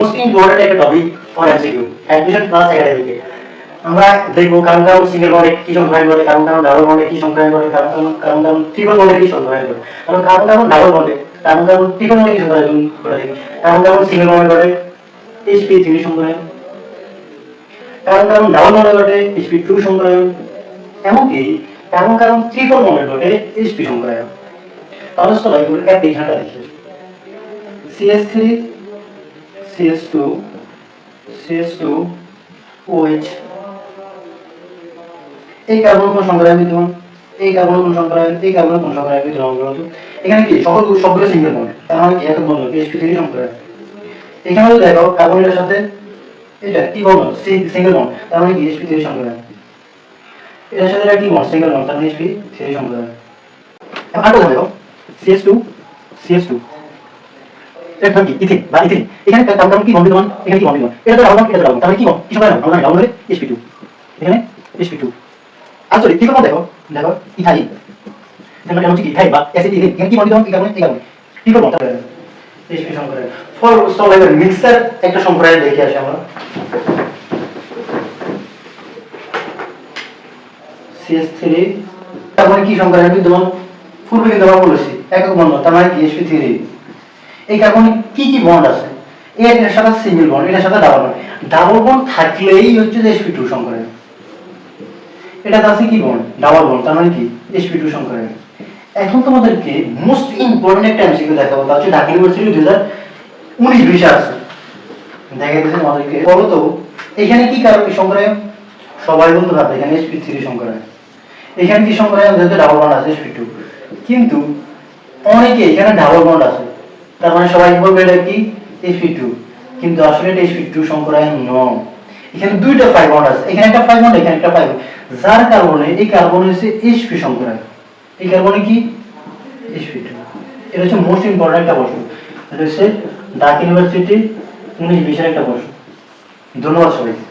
Most important একটা topic for MCQ admission plus একাডেমিকে আমরা দেখব কারণ কারণ সিঙ্গেল বন্ডে কি সংখ্যায়ন করে কারণ কারণ ডাবল বন্ডে কি সংখ্যায়ন করে কারণ কারণ কারণ কারণ ট্রিপল বন্ডে কি সংখ্যায়ন করে। কারণ কারণ কারণ ডাবল বন্ডে কারণ কারণ ট্রিপল বন্ডে কি করে দেখি। কারণ কারণ সিঙ্গেল বন্ডে করে এইচপি থ্রি সংখ্যায়ন। কারণ কারণ ডাবল বন্ডে ঘটে এইচপি টু সংখ্যায়ন। এমনকি কারণ কারণ ট্রিপল বন্ডে ঘটে এইচপি সংখ্যায়ন। তাহলে সবাই এগুলো এক এইখানটা দেখি। CS three CS2 CS2 OH এই কার্বন কোন সংখ্যায় বিদ্যমান এই কার্বন কোন সংখ্যায় এই কার্বন কোন সংখ্যায় বিদ্যমান বলতো এখানে কি? সকল সবগুলো সিঙ্গেল বন্ড মানে কি? একক বন্ধন। sp3 সংখ্যায় এখানে দেখো কার্বনের সাথে এটা কি বন্ধন? সিঙ্গেল বন্ড মানে কি? sp3 সংখ্যায় এটার সাথে এটা কি বন্ড সিঙ্গেল বন্ড মানে sp3 সংখ্যায় এখন আরেকটা দেখো CS2 CS2 এটা কি? ইথিন বা ইথিন এখানে কাম কি? বন্ডিত এখানে কি বন্ডিত এটা তো রাউন্ড এটা তাহলে কি কি সবাই রাউন্ড রাউন্ড হলে sp2 এখানে sp2 আর সরি কি করব? দেখো দেখো ইথাইন এখানে কেন কি? ইথাইন বা অ্যাসিড ইথিন এখানে কি বন্ডিত এই কারণে এই কারণে কি করব? sp সংকরে ফর সলিড মিক্সার, একটা সম্প্রদায় দেখে আসি আমরা। CS3 তারপরে কি সংখ্যা বিদ্যমান পূর্বে কিন্তু আমরা বলেছি, একক বন্ধন, তার মানে কি? Sp3 এই কার্বনে কি কি বন্ড আছে? এর সাথে সিঙ্গেল বন্ড এটার সাথে ডাবল বন্ড ডাবল বন্ড থাকলেই হচ্ছে যে sp2 সংকরের। এটা আছে কি বন্ড ডাবল বন্ড তার মানে কি? Sp2 সংকরের। এখন তোমাদেরকে মোস্ট ইম্পর্টেন্ট একটা এমসিকিউ দেখাবো, তা হচ্ছে ঢাকা ইউনিভার্সিটি দুই হাজার উনিশ বিশে আছে। দেখা গেছে আমাদেরকে বলো তো, এখানে কি কারণ সংকরায়ন সবাই বলতে পারবে এখানে sp3 সংকরায়ন এখানে কি সংকরায়ন যেহেতু ডাবল বন্ড আছে sp2 কিন্তু অনেকে এখানে ডাবল বন্ড আছে। তার মানে সবাই বলবে এটা কি? Sp2 কিন্তু আসলে এটা sp2 সংকরায়ন নয়। এখানে দুইটা ফাইভ বন্ড আছে। এখানে একটা ফাইভ বন্ড এখানে একটা ফাইভ যার কারণে, এই কার্বন হচ্ছে sp সংকরায়ন এই কার্বনে কি? Sp2 এটা হচ্ছে মোস্ট ইম্পর্টেন্ট একটা প্রশ্ন এটা হচ্ছে ঢাকা ইউনিভার্সিটি উনিশ বিশের একটা প্রশ্ন ধন্যবাদ সবাইকে।